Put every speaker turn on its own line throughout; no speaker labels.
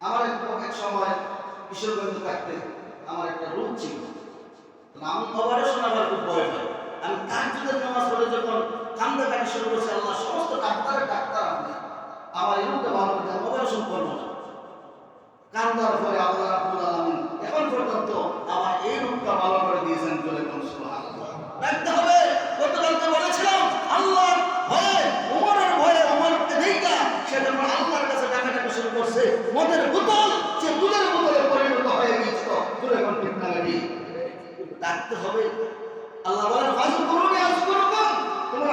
আমার এক সময় থাকতে আমার একটা ছিল। খুব ভয় হয় আমি নামাজ পড়ে যখন কান্দে কাটা শুরু করছি, আল্লাহ সমস্ত ডাক্তারের ডাক্তার আপনি আমার এই রূপটা ভালো করে অপারেশন করব কান্দার পরে আল্লাহ রাব্বুল আলামিন এখন পর্যন্ত আমার এই রূপটা ভালো করে দিয়েছেন বলে কোন রাখতে হবে। আল্লাহ ডাকতে হবে। আল্লাহ বলেন ফাজু করুনি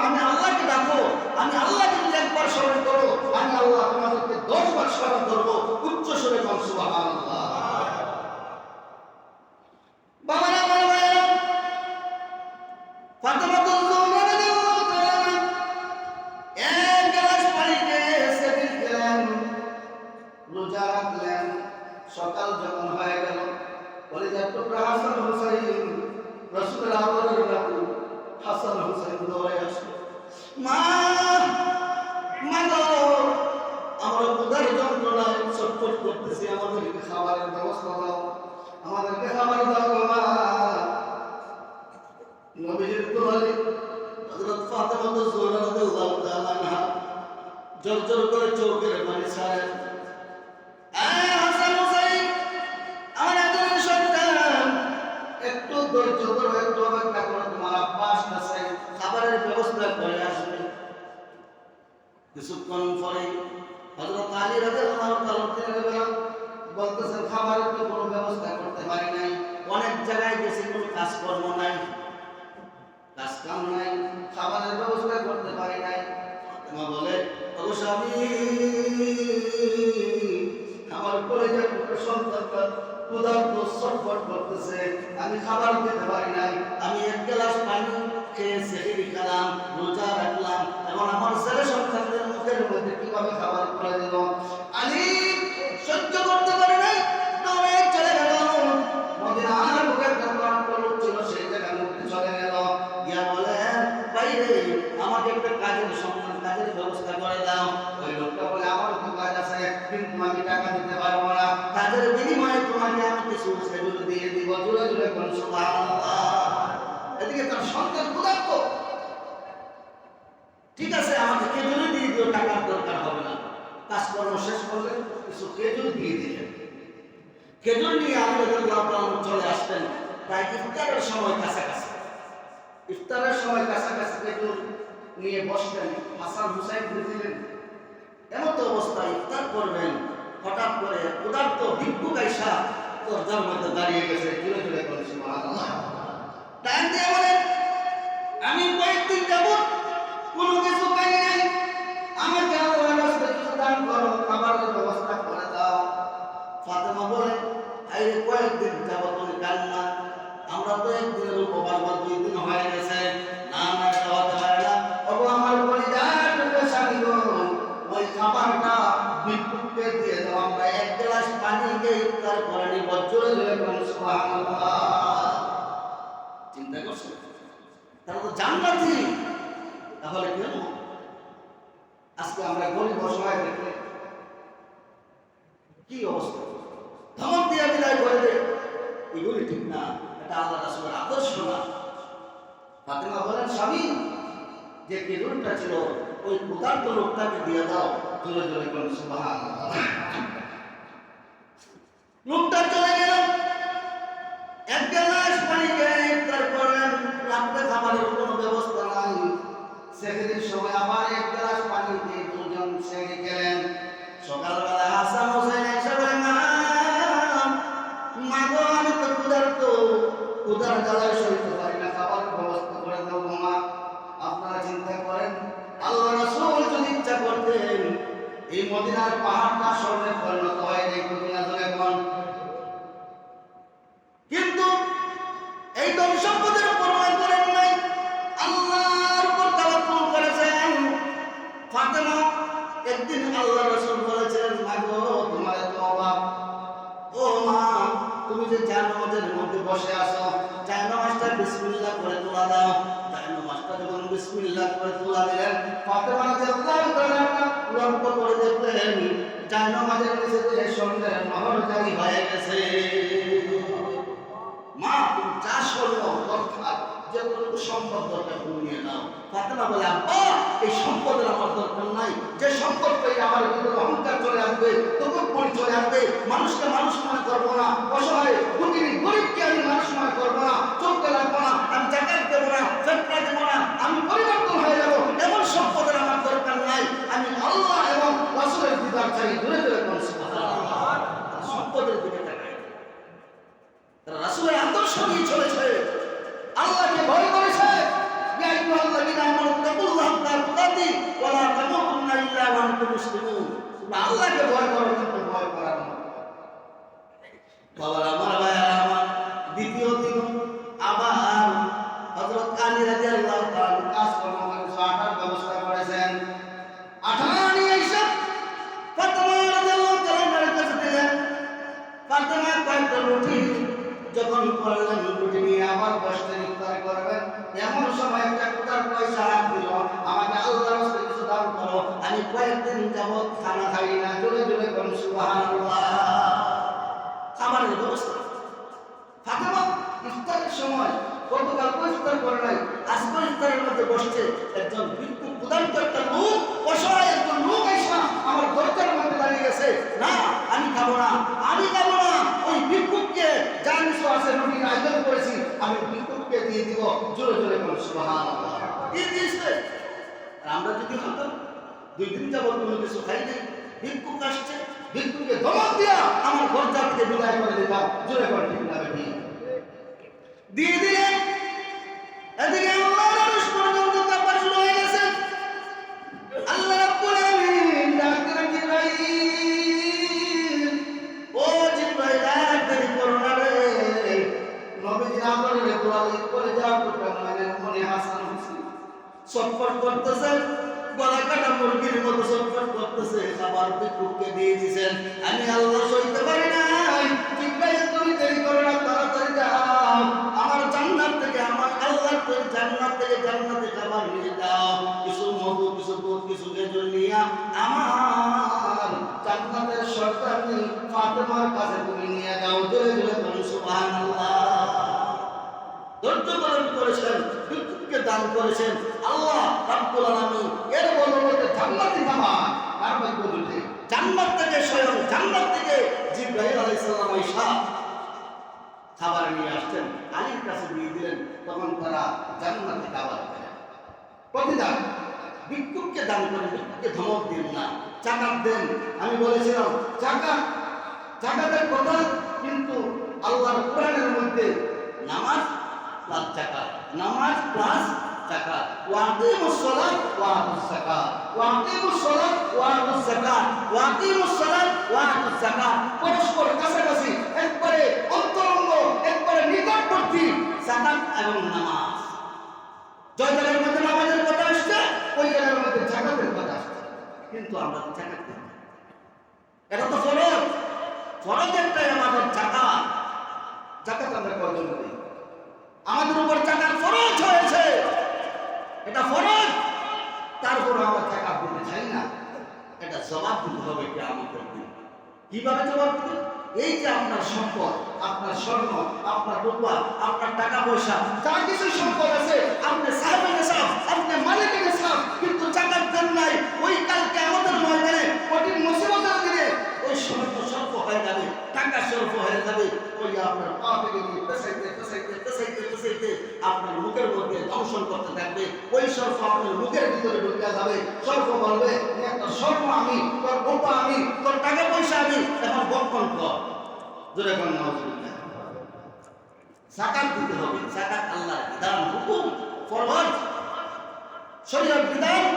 আমি আল্লাহকে ডাকো। আমি আল্লাহকে যদি একবার স্মরণ করো, আমি আল্লাহ তোমাদেরকে দশবার স্মরণ করব। উচ্চ স্বরে কম সুবহানাল্লাহ। ছটফট করতেছে আমি খাবার খেতে পারি নাই। আমি এক গ্লাস পানি খেয়ে সেহেরি খেলাম, রোজা রাখলাম এখন আমার ছেলে সন্তানদের মুখের মধ্যে কীভাবে খাবার করে দিল? আমি জুড়ে এদিকে তার সন্তান ক্ষুধার্ত। ঠিক আছে, আমাকে খেজুরি দিয়ে টাকার দরকার হবে না। কাজকর্ম শেষ করলে কিছু খেজুর দিয়ে দিলেন। খেজুর নিয়ে আলী রাদিয়াল্লাহু চলে আসতেন প্রায় ইফতারের সময় কাছাকাছি। ইফতারের সময় কাছাকাছি খেজুর নিয়ে বসতেন হাসান হুসাইন দিলেন এমন তো অবস্থা ইফতার করবেন। হঠাৎ করে উদার্ত ভিক্ষুক আইসা দরজার মধ্যে দাঁড়িয়ে গেছে জুড়ে জুড়ে করে সুবহানাল্লাহ টাইম দিয়ে বলেন আমি কয়েকদিন যাবত কোনো কিছু পাই নাই। আল্লাহর রাস্তায় কিছু দান করো খাবারের ব্যবস্থা করে দাও। ফাতেমা বলে, আরে, কয়েকদিন যাবত তুমি কান্না। আমরা তো একদিনের উপবাস বা দুই দিন হয়ে গেছে। না না হতে পারে না। ওগো আমার টুকরে স্বামী ওই খাবারটা ভিক্ষুককে দিয়ে দাও। আমরা এক গ্লাস পানি খেয়ে ইফতার করে জোরে জোরে চিন্তা করছ তারা তো জান্নাতি তাহলে কেন আজকে আমরা গরিব অসহায় দেখলে কি অবস্থা ধমক দিয়ে বিদায় করে দে এগুলি ঠিক না এটা আল্লাহ রাসূলের আদর্শ না ফাতেমা বলেন স্বামী যে খেজুরটা ছিল ওই ক্ষুধার্ত লোকটাকে দিয়ে দাও জোরে জোরে কোন সুবহানাল্লাহ লোকটা চলে গেল। এক গ্লাস পানি খেয়ে ইফতার করলেন। রাত্রে খাবারের কোনো ব্যবস্থা নাই। সেখানে সময় আবার এক গ্লাস পানি দিয়ে দুজন সেরে গেলেন। সকালবেলা করে দেখলেন জায়নামাজের নিচে যে স্বর্ণের নহর জারি হয়ে গেছে। মা, তুমি যা স্বর্ণ দরকার যে সম্পদ দরকার তুমি নিয়ে নাও। ফাতেমা বলে, আব্বা, এই সম্পদের আমার দরকার নাই। যে সম্পদ পেয়ে আমার ভিতরে অহংকার চলে আসবে তখন চলে আসবে, মানুষকে মানুষ মনে করব না, অসহায় দুটিনি গরিবকে আমি মানুষ মনে করব না চোখকে রাখব না, আমি জাকাত দেবো না ফেটনা দেবো না, আমি পরিবর্তন হয়ে যাব, এমন সম্পদের আমার দরকার নাই আমি আল্লাহ এবং রাসূলের দিদার চাই দূরে দূরে কোন সম্পদের দিকে তাকাই তারা রাসূলের আদর্শ নিয়ে চলেছে। আল্লাহকে ভয় করেছে। ইয়া আইয়ুহাল্লাযীনা আমানু তাকুল্লাহ হাক্কা তুকাতি ওয়া লা তামুতুন্না জোরে জোরে কোন দিয়েছে আমরা যদি হতাম, দুই দিন যাবত কোনো কিছু খাই নাই ভিক্ষুক আসছে, ভিক্ষুকে দমক দিয়া আমার ঘর জাতিকে বিদায় করে দিতাম। জোরে করে ঠিক না দিয়ে এদিকে ছটফট করতেছে গলা কাটা মুরগির মতো ছটফট করতেছে, খাবার বিকুকে দিয়ে দিয়েছেন আমি আল্লাহ সইতে পারি নাই জিব্রাইল তুমি দেরি করো না, তাড়াতাড়ি যাও আমার জান্নাত থেকে, আমার আল্লাহ থেকে জান্নাত থেকে জান্নাতে খাবার নিয়ে যাও। কিছু মধু, কিছু দুধ, কিছু খেজুর নিয়ে আমার জান্নাতের সরকারি ফাতেমার কাছে তুমি নিয়ে যাও। জোরে জোরে বলি সুবহানাল্লাহ। ধৈর্য ধারণ করেছেন বিদ্যুৎকে দান করেছেন। আল্লাহ রাব্বুল আলামিন এর বদৌলতে জান্নাতি আর ভাগ্য দুটে জান্নাত থেকে স্বয়ং জান্নাত থেকে আলাইহিস সালাম খাবার নিয়ে আসছেন আলীর কাছে দিয়ে দিলেন তখন তারা জান্নাতি খাবার খেলেন। প্রতিদান ভিক্ষুককে দান করেন ধমক দিন না, চাকাত দেন। আমি বলেছিলাম চাকাত জাকাতের কথা কিন্তু আল্লাহর কোরআনের মধ্যে নামাজ প্লাস জাকাত। নামাজ প্লাস জাকাত। ওয়াকিমুস সালাত ওয়াতুস যাকাত। ওয়াকিমুস সালাত ওয়াতুস যাকাত। ওয়াকিমুস সালাত ওয়াতুস যাকাত। পরস্পর কাছাকাছি, একবারে অন্তরঙ্গ, একবারে নিকটবর্তী জাকাত এবং নামাজ। জয় জায়গার মধ্যে নামাজের কথা আসছে, ওই জায়গার মধ্যে জাকাতের কথা আসছে। কিন্তু আমরা জাকাত দিই এটা তো ফরজ। ফরজ একটাই আমাদের জাকাত। জাকাত আমরা কয়জন দিই আমাদের উপর জাকাত ফরজ হয়েছে। এটা ফরজ। তারপর আমরা জাকাত দিতে চাই না? এটা জবাব দিতে হবে কি আমাদের দিন কীভাবে জবাব দিতে এই যে আপনার সম্পদ, আপনার স্বর্ণ, আপনার রূপা, আপনার টাকা পয়সা, যা কিছু সম্পদ আছে, আপনি সাহেবের সাহেব আপনি মালিকের সাহেব কিন্তু জাকাত দেন নাই। ওই কালকে আমাদের ময়দানে কঠিন মুসিবতের দিনে ওই স্বল্প হয়ে যাবে, টাকা স্বল্প হয়ে যাবে। ওই আপনার পা থেকে নিয়ে পেশাইতে পেশাইতে পেশাইতে পেশাইতে আপনার মুখের মধ্যে দংশন করতে থাকবে। ওই সর্প আপনার মুখের ভিতরে ঢুকে যাবে। সর্প বলবে, "এ একটা সর্প আমি, তোর বোপা আমি, তোর টাকা পয়সা আমি, এখন বক্ষণ কর। জোরে কোন নাউজুবিল্লাহ সাকাত দিতে হবে, সাকাত আল্লাহর বিধান, হুকুম, ফরজ। শরীয়ত বিধান,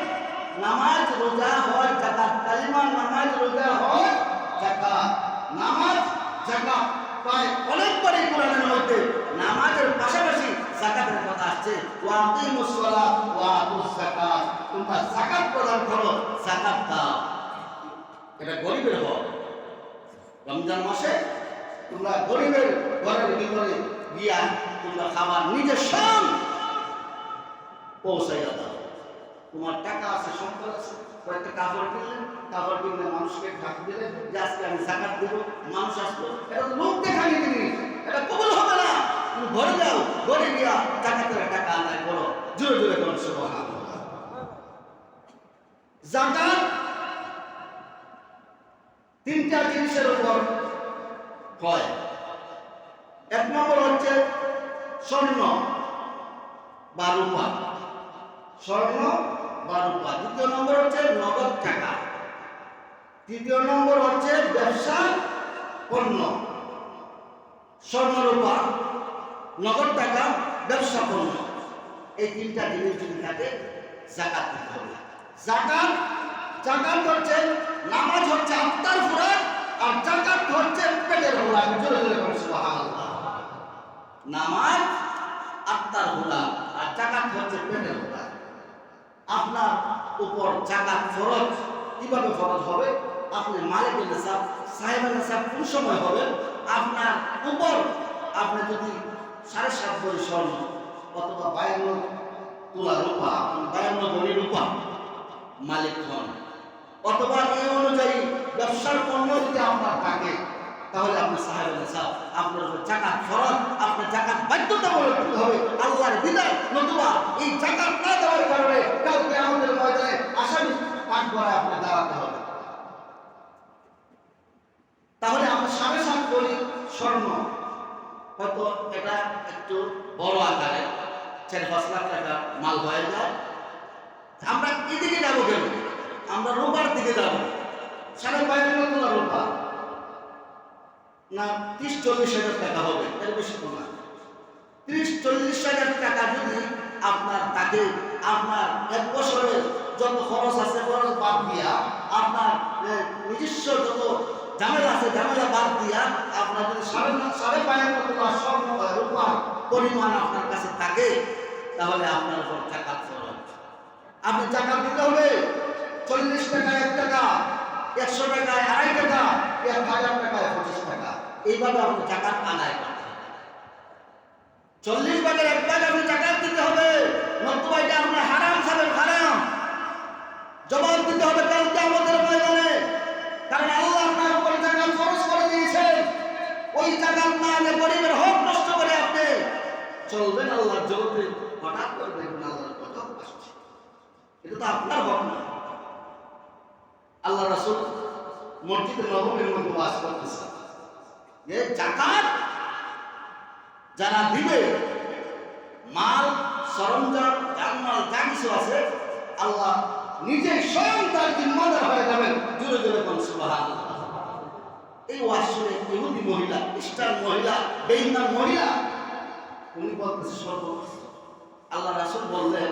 নামাজ, রোজা হজ জাকাত, কালিমা, নামাজ, রোজা হজ জাকাত। নামাজ জাকাত প্রায় অনেকবারই কোরআনের মধ্যে। নামাজের পাশাপাশি জাকাতের কথা আসছে। ওয়া আকিমুস সালাত ওয়া আতুস যাকাত। তোমরা জাকাত প্রদান করো জাকাত দাও। এটা গরিবের হক। রমজান মাসে তোমরা গরিবের ঘরের ভিতরে গিয়া তোমরা খাবার নিজের সব পৌঁছাইয়া দাও। তোমার টাকা আছে, সম্পদ আছে। কয়েকটা কাপড় কিনলে কাপড় কিনলে মানুষকে ঢাক দিলে যে আজকে আমি জাকাত দেবো, মানুষ আসলো। এটা লোক দেখানি জিনিস এটা কবল হবে না। তুমি ঘরে যাও ঘরে গিয়া জাকাতের টাকা আদায় করো। জোরে জোরে করো সুবহান জাকাত তিনটা জিনিসের উপর হয়। এক নম্বর হচ্ছে স্বর্ণ বা রূপা। স্বর্ণ বা রূপা দ্বিতীয় নম্বর হচ্ছে নগদ টাকা। তৃতীয় নম্বর হচ্ছে ব্যবসা পণ্য। স্বর্ণ রূপা নগদ টাকা, ব্যবসা পণ্য। এই তিনটা জিনিস যদি থাকে, জাকাত দিতে হবে। জাকাত জাকাত হচ্ছে নামাজ হচ্ছে আত্মার ফুরাক আর জাকাত হচ্ছে পেটের ফুরাক নামাজ আত্মার হুলা আর জাকাত হচ্ছে পেটের হুলা আপনার উপর জাকাত ফরজ। কীভাবে ফরজ হবে? আপনি মালিকের নেশাব সাহেবের নেশাব কোন সময় হবে? আপনার উপর আপনি যদি সাড়ে সাত ভরি স্বর্ণ অথবা বায়ান্ন তোলা রূপা বায়ান্ন ভরি রূপা মালিক হন। অথবা এই অনুযায়ী ব্যবসার পণ্য যদি আপনার থাকে তাহলে আপনার সাহেবের নেশাব আপনার উপর জাকাত ফরজ, আপনার জাকাত বাধ্যতামূলক হবে। আল্লাহর বিধান নতুবা এই জাকাত না দেওয়ার কারণে কালকে আমাদের ময়দানে আসামি পাঠ করায় আপনি দাঁড়াতে হবে। তাহলে আমরা সাড়ে সাত করি স্বর্ণ। হয়তো এটা একটু বড় আকারে চার পাঁচ লাখ টাকা মাল হয়ে যায়। আমরা এদিকে যাব কেন? আমরা রোবার দিকে যাব। সাড়ে বায়ান্ন তোলা রোবা না, ত্রিশ চল্লিশ হাজার টাকা হবে, এর বেশি তো ত্রিশ চল্লিশ হাজার টাকা যদি আপনার তাকে, আপনার এক বছরের যত খরচ আছে, খরচ বাদ দিয়া, আপনার নিজস্ব যত ঝামেলা আছে, ঝামেলা বাদ দিয়া, আপনার যদি সাড়ে সাড়ে তোলা স্বর্ণ বা রূপার পরিমাণ আপনার কাছে থাকে, তাহলে আপনার উপর টাকা খরচ। আপনি টাকা দিতে হবে, চল্লিশ টাকা এক টাকা, একশো টাকায় আড়াই টাকা, এক হাজার টাকায় পঁচিশ এইভাবে আপনি টাকা আদায় করতে চল্লিশ ভাগের এক ভাগ আপনি টাকা দিতে হবে। নতুবা এটা আপনার হারাম খাবেন হারাম। জবাব দিতে হবে কালকে আমাদের ময়দানে। কারণ আল্লাহ আপনার উপরে টাকা খরচ করে দিয়েছেন। ওই টাকা না আনে গরিবের হক নষ্ট করে আপনি চলবেন আল্লাহর জগতে। হঠাৎ করে দেখবেন আল্লাহর কথা আসছে। এটা তো আপনার হক না। আল্লাহ রাসূল মসজিদে নবমীর মধ্যে বাস করতেছে। যে জাকাত যারা দিবে, মাল, সরঞ্জাম, জানমাল, যা কিছু আছে, আল্লাহ নিজে স্বয়ং তার জিম্মাদার হয়ে যাবেন। জোরে জোরে কোন এই ইহুদি মহিলা, খ্রিস্টান মহিলা মহিলা, উনি সর্ব আল্লাহ রাসূল বললেন,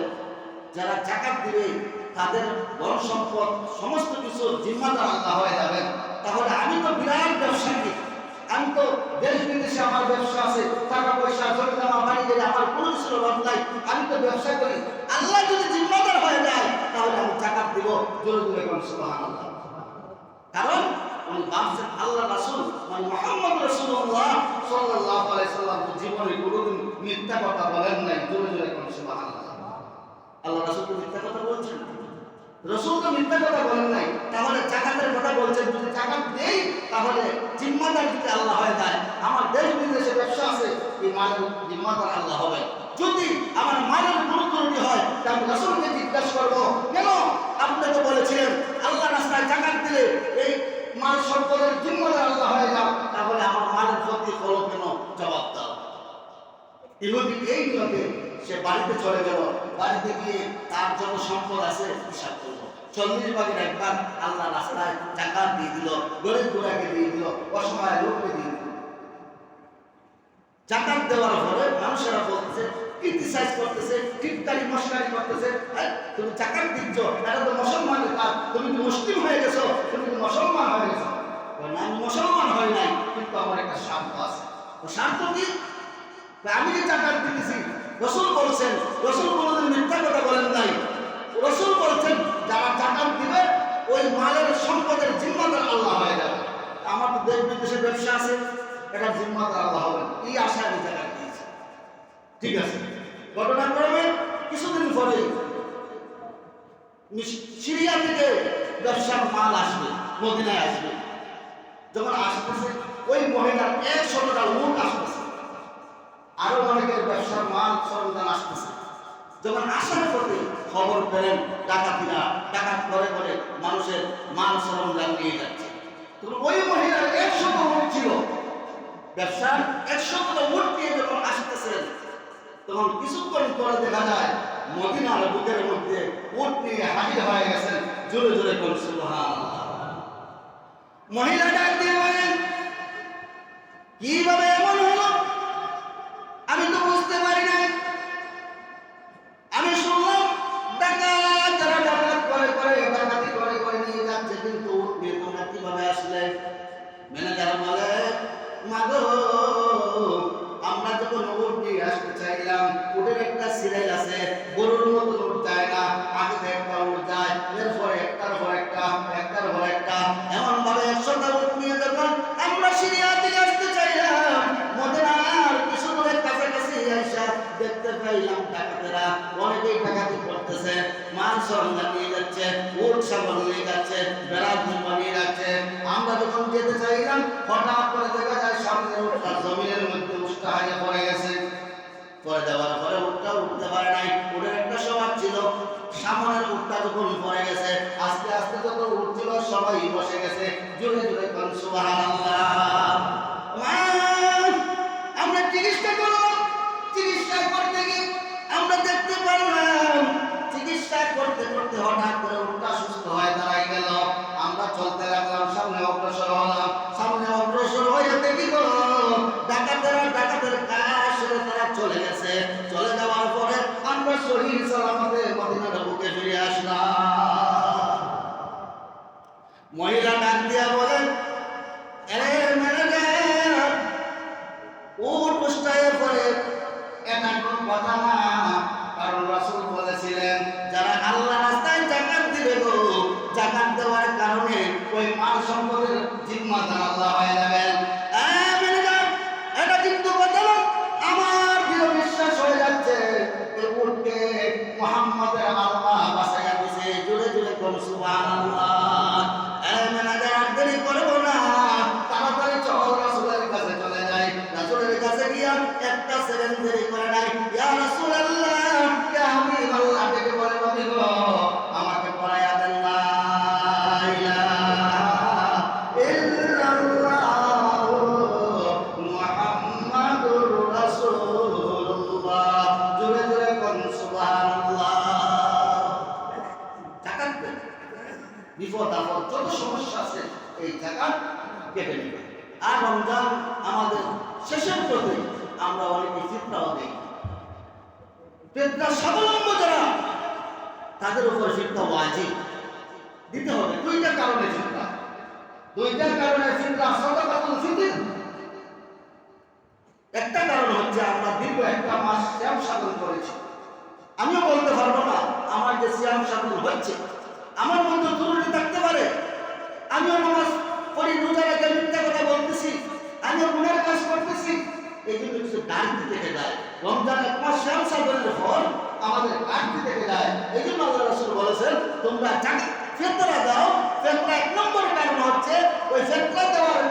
যারা জাকাত দিবে, তাদের বড় সম্পদ সমস্ত কিছু জিম্মাদার আল্লাহ হয়ে যাবেন। তাহলে আমি তো বিরাট ব্যবসায়ী। আমি তো দেশ বিদেশে আমার ব্যবসা আছে, টাকা পয়সা, জমি জমা, বাড়ি গেলে আমার কোনো কিছুর অভাব নাই। আমি তো ব্যবসা করি। আল্লাহ যদি জিম্মাদার হয়ে যায়, তাহলে আমি জাকাত দিব জোরে জোরে কোন সুবহানাল্লাহ। কারণ উনি ভাবছেন আল্লাহ রাসূল মানে মুহাম্মদ রাসূলুল্লাহ সাল্লাল্লাহু আলাইহি সাল্লাম জীবনে কোনোদিন মিথ্যা কথা বলেন নাই, জোরে জোরে কোন সুবহানাল্লাহ। আল্লাহ রাসূল মিথ্যা কথা বলছেন। রসুল তো মিথ্যা কথা বলেন নাই। তাহলে জাকাতের কথা বলছেন, যদি জাকাত দেই তাহলে জিম্মাদার যদি আল্লাহ হয়ে যায়, আমার দেশ বিদেশে ব্যবসা আছে, এই মালের জিম্মাদার আল্লাহ হবে। যদি আমার মালের কোনো হয় আমি রসুলকে জিজ্ঞাসা করব, কেন আপনি তো বলেছিলেন, আল্লাহ রাস্তায় জাকাত দিলে এই মাল সম্পদের জিম্মাদার আল্লাহ হয়ে যাও তাহলে আমার মালের ক্ষতি হলো কেন? জবাব দাও। ইহুদি এই নিয়মে সে বাড়িতে চলে গেল, বাড়িতে গিয়ে তার জন্য সম্পদ আছে, হিসাব করল চল্লিশ ভাগের একবার আল্লাহ রাস্তায় টাকা দিয়ে দিল গরিব গোড়াকে দিয়ে দিল, অসহায় লোককে দিয়ে দিল। জাকাত দেওয়ার পরে মানুষেরা বলতেছে ক্রিটিসাইজ করতেছে টিপকারি মশকারি করতেছে তুমি জাকাত দিচ্ছ এটা তো মুসলমানের কাজ তুমি তো মুসলিম হয়ে গেছো? তুমি তো মুসলমান হয়ে গেছো? আমি মুসলমান হই নাই, কিন্তু আমার একটা স্বার্থ আছে। ও স্বার্থ কি? আমি যে জাকাত দিতেছি, রসুল বলছেন, রসুল কোনোদিন মিথ্যা কথা বলেন নাই। রসুল বলছেন, যারা জাকাত দিবে, ওই মালের সম্পদের জিম্মাদার আল্লাহ হয়ে যাবে। আমার দেশ বিদেশে ব্যবসা আছে, এটা জিম্মাদার আল্লাহ হবে এই আশায় আমি জাকাত দিয়েছি। ঠিক আছে? ঘটনাক্রমে কিছুদিন পরে সিরিয়া থেকে ব্যবসার মাল আসবে, মদিনায় আসবে। যখন আসতেছে, ওই মহিলার একশোটা লোক আসতেছে। আরও অনেকের ব্যবসার মাল সরঞ্জাম আসতেছে। যখন আসার পথে খবর পেলেন ডাকাতিরা। ডাকাত করে করে মানুষের মাল সরঞ্জাম নিয়ে যাচ্ছে। তখন ওই মহিলার একশো উঠ ছিল। ব্যবসার একশো উঠ নিয়ে যখন আসতেছেন তখন কিছুক্ষণ পরে দেখা যায় মদিনার বুকের মধ্যে উঠ নিয়ে হাজির হয়ে গেছেন জোরে জোরে সুবহানাল্লাহ। মহিলা ডাক দিয়ে বলেন কীভাবে এমন হলো? আমি তো বুঝতে পারি নাই গরুর মতো শেষের আমরা অনেকে ফিতনাও দিই ফিতনা স্বাবলম্ব যারা, তাদের উপর ফিতনা ওয়াজিব। দিতে হবে দুইটা কারণে ফিতনা দুইটা কারণে ফিতনা সদাকাতুল ফিতর একটা কারণ হচ্ছে, আমরা দীর্ঘ একটা মাস শ্যাম সাধন করেছি। আমিও বলতে পারব না, আমার যে শ্যাম সাধন হচ্ছে, আমার মধ্যে ত্রুটি থাকতে পারে। আমিও নামাজ পড়ি রোজা রেখে মিথ্যা কথা বলতেছি, আমিও গুণের কাজ করতেছি। জন্য কিছু ডান্তি থেকে যায়। রমজান এক মাস শ্যাম সাধনের ফল আমাদের ডান্তি থেকে যায়। এই জন্য আল্লাহ রসুল বলেছেন, তোমরা জানি ফেতরা দাও ফেতরা এক নম্বর কারণ হচ্ছে, ওই ফেতরা দেওয়ার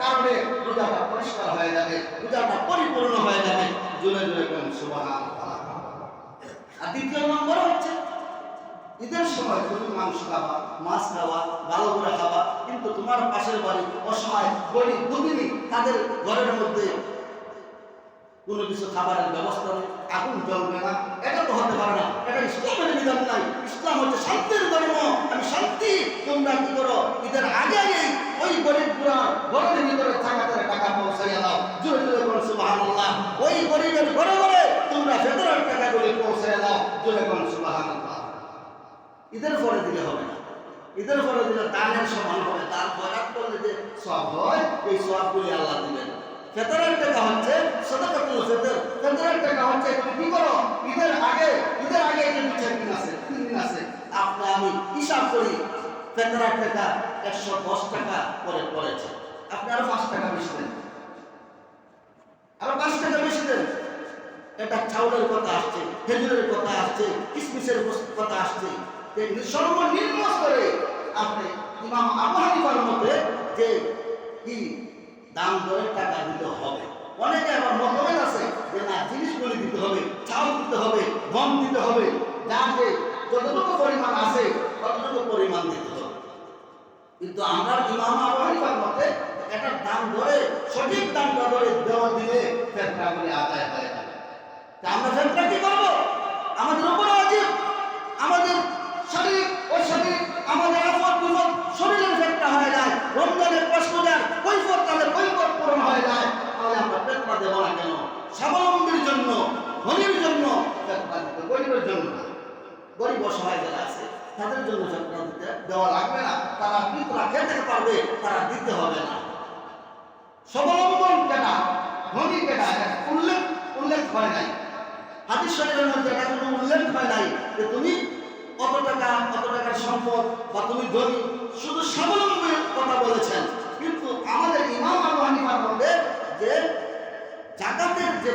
কারণে রোজাটা পরিষ্কার হয়ে যাবে, রোজাটা পরিপূর্ণ হয়ে যাবে। জোরে জোরে কোন সুবহান আর দ্বিতীয় নম্বর হচ্ছে, ঈদের সময় তুমি মাংস খাবা মাছ খাওয়া, ভালো করে খাবা কিন্তু তোমার পাশের বাড়ি অসহায় গরিব দুদিনই তাদের ঘরের মধ্যে কোনো কিছু খাবারের ব্যবস্থা নেই। আগুন জ্বলবে না, এটা তো হতে পারে না। এটা ইসলামের বিধান নাই। ইসলাম হচ্ছে শান্তির ধর্ম আমি শান্তি, তোমরা কি করো? ঈদের আগে আগে ওই গরিব পুরা ঘরের ভিতরে চাকাতের টাকা পৌঁছাইয়া দাও। জোরে জোরে করো সুবহানাল্লাহ। ওই গরিবের ঘরে ঘরে তোমরা ফেতরের টাকাগুলি পৌঁছাইয়া দাও। জোরে করো সুবহানাল্লাহ। ঈদের পরে দিলে হবে না। ঈদের পরে দিলে দানের সমান হবে। তার খয়রাত করলে যে সব হয়, এই সবগুলি আল্লাহ দিবেন। ফেতরের টাকা হচ্ছে সদাকাতুল ফেতর ফেতরের টাকা হচ্ছে কি করো? ঈদের আগে ঈদের আগে যে দু দিন আছে, তিন দিন আছে। আপনি, আমি হিসাব করি ফেতরের টাকা একশো দশ টাকা করে পড়েছে। আপনি আরও পাঁচ টাকা বেশি দেন। আরও পাঁচ টাকা বেশি দেন। এটা চাউলের কথা আসছে, খেজুরের কথা আসছে, কিসমিসের কথা আসছে। সর্বনিম্ন স্তরে আপনি ইমাম আবু হানিফার মতে যে কি দাম দরে টাকা দিতে হবে। অনেকে আবার মতভেদ আছে যে, না, জিনিসগুলি দিতে হবে চাউল দিতে হবে, গম দিতে হবে যার যে যতটুকু পরিমাণ আছে, ততটুকু পরিমাণ দিতে হবে। কিন্তু আমরা ইমাম আবু মতে এটার দাম ধরে, সঠিক দামটা ধরে দেওয়া দিলে ফেতরাগুলি আদায় হয়ে যাবে। আমরা ফেতরা কি করব? আমাদের উপরে অজীব আমাদের শরীর ও শরীর আমাদের আপদ বিপদ শরীরের ফেতরা হয়ে যায় রমজানের প্রশ্ন দেন কৈফত তাদের কৈফত পূরণ হয়ে যায় তাহলে আমরা ফেতরা দেবো না কেন? স্বাবলম্বীর জন্য, ধনীর জন্য গরিবের জন্য গরিব অসহায় যারা আছে, তাদের জন্য ফেতরা দিতে দেওয়া লাগবে না। তারা পিতরা খেতে পারবে, তারা দিতে হবে না। স্বাবলম্বন কেনা, ধনী কেনা উল্লেখ উল্লেখ হয় নাই। হাদিস শরীরের মধ্যে এটা কোনো উল্লেখ হয় নাই যে তুমি কত টাকা কত টাকার সম্পদ বা তুমি ধনী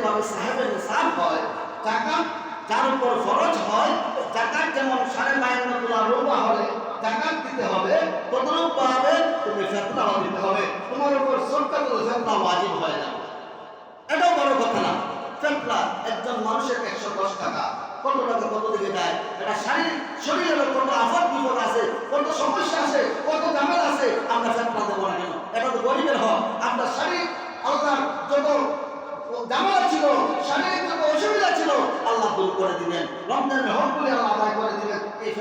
জাকাতের সাহেবের নিসাব হয়, জাকাত যার উপর খরচ হয়, জাকাত যেমন সাড়ে মাইনাতুল্লাহ রুবা হলে জাকাত দিতে হবে তদরূপ ভাবে তুমি ফেতরাও দিতে হবে। তোমার উপর সরকার ফেতরা ওয়াজিব হয়ে যাবে। এটাও বড় কথা না। ফেতরা একজন মানুষের একশো দশ টাকা। কত টাকা কত দিকে দেয় এটা শারীরিক, শরীরের কত আফত, বিপদ আছে, কত সমস্যা আছে, কত ঝামেলা আছে, আমরা ফেতরা দেবো না কেন? এটা তো গরিবের হক। আপনার শারীরিক আল্লাহ যত ঝামেলা ছিল শারীরিক যত অসুবিধা ছিল, আল্লাহ দূর করে দিবেন রমজানের হকগুলি আল্লাহ আদায় করে দিবেন এই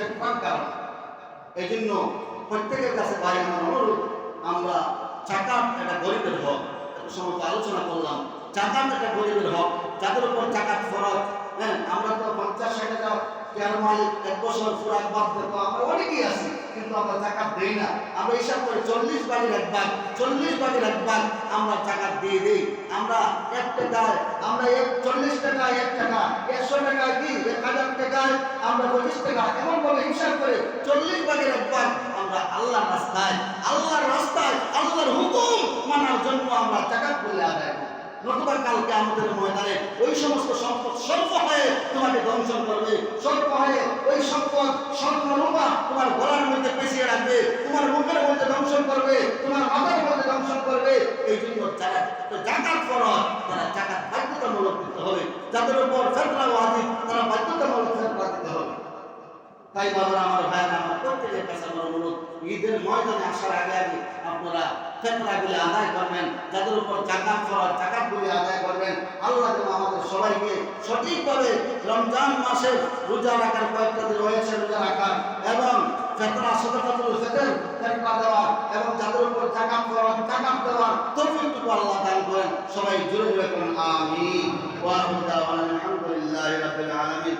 কারণ। এই জন্য প্রত্যেকের কাছে ভাই আমার অনুরোধ, আমরা চাকাত একটা গরিবের হক। সময় আলোচনা করলাম। চাকাত একটা গরিবের হক। যাদের উপর চাকাত ফরজ হ্যাঁ আমরা তো পঞ্চাশ ষাট কেয়ার মালিক এক বছর ফুরাক বাদ দিত আমরা অনেকেই আছি, কিন্তু আমরা চাকাত দেই না। আমরা হিসাব করে চল্লিশ বাড়ির এক ভাগ। চল্লিশ বাড়ির এক ভাগ আমরা চাকাত দিয়ে দিই। আমরা এক টাকায়, আমরা এক চল্লিশ টাকা এক টাকা, একশো টাকায় কি? এক হাজার টাকায় আমরা পঁচিশ টাকা। এমন ভাবে হিসাব করে চল্লিশ ভাগের এক ভাগ আমরা আল্লাহর রাস্তায় আল্লাহর রাস্তায়, আল্লাহর হুকুম মানার জন্য আমরা জাকাত বলে আদায় নতুবা কালকে আমাদের ময়দানে ওই সমস্ত সম্পদ সর্প হয়ে তোমাকে দংশন করবে। সর্প হয়ে ওই সম্পদ স্বর্ণ রূপা তোমার গলার মধ্যে পেঁচিয়ে রাখবে। তোমার মুখের মধ্যে দংশন করবে, তোমার মাথার মধ্যে দংশন করবে। এই জন্য যারা জাকাত করো, তারা জাকাত বাধ্যতামূলক দিতে হবে। যাদের উপর ফেতরা ওয়াজিব তারা বাধ্যতামূলক ফেতরা দিতে হবে। তাই বাবা আমার ভাইয়েরা, আমার প্রত্যেকের কাছে আমার অনুরোধ, ঈদের ময়দানে আসার আগে আগে আপনারা ফেতরাগুলি আদায় করবেন? যাদের উপর জাকাত ফরজ জাকাতগুলি আদায় করবেন, আল্লাহ যেন আমাদের সবাইকে সঠিকভাবে রমজান মাসে রোজা রাখার কয়েকটা দিন রয়েছে রোজা রাখার এবং ফেতরা সদকাতুল ফেতর ফেতরা দেওয়া এবং যাদের উপর জাকাত ফরজ, জাকাত দেওয়ার তৌফিকটুকু আল্লাহ দান করেন, সবাই জোরে জোরে করুন আমিন। ওয়া আলহামদুলিল্লাহি রাব্বিল আলামিন।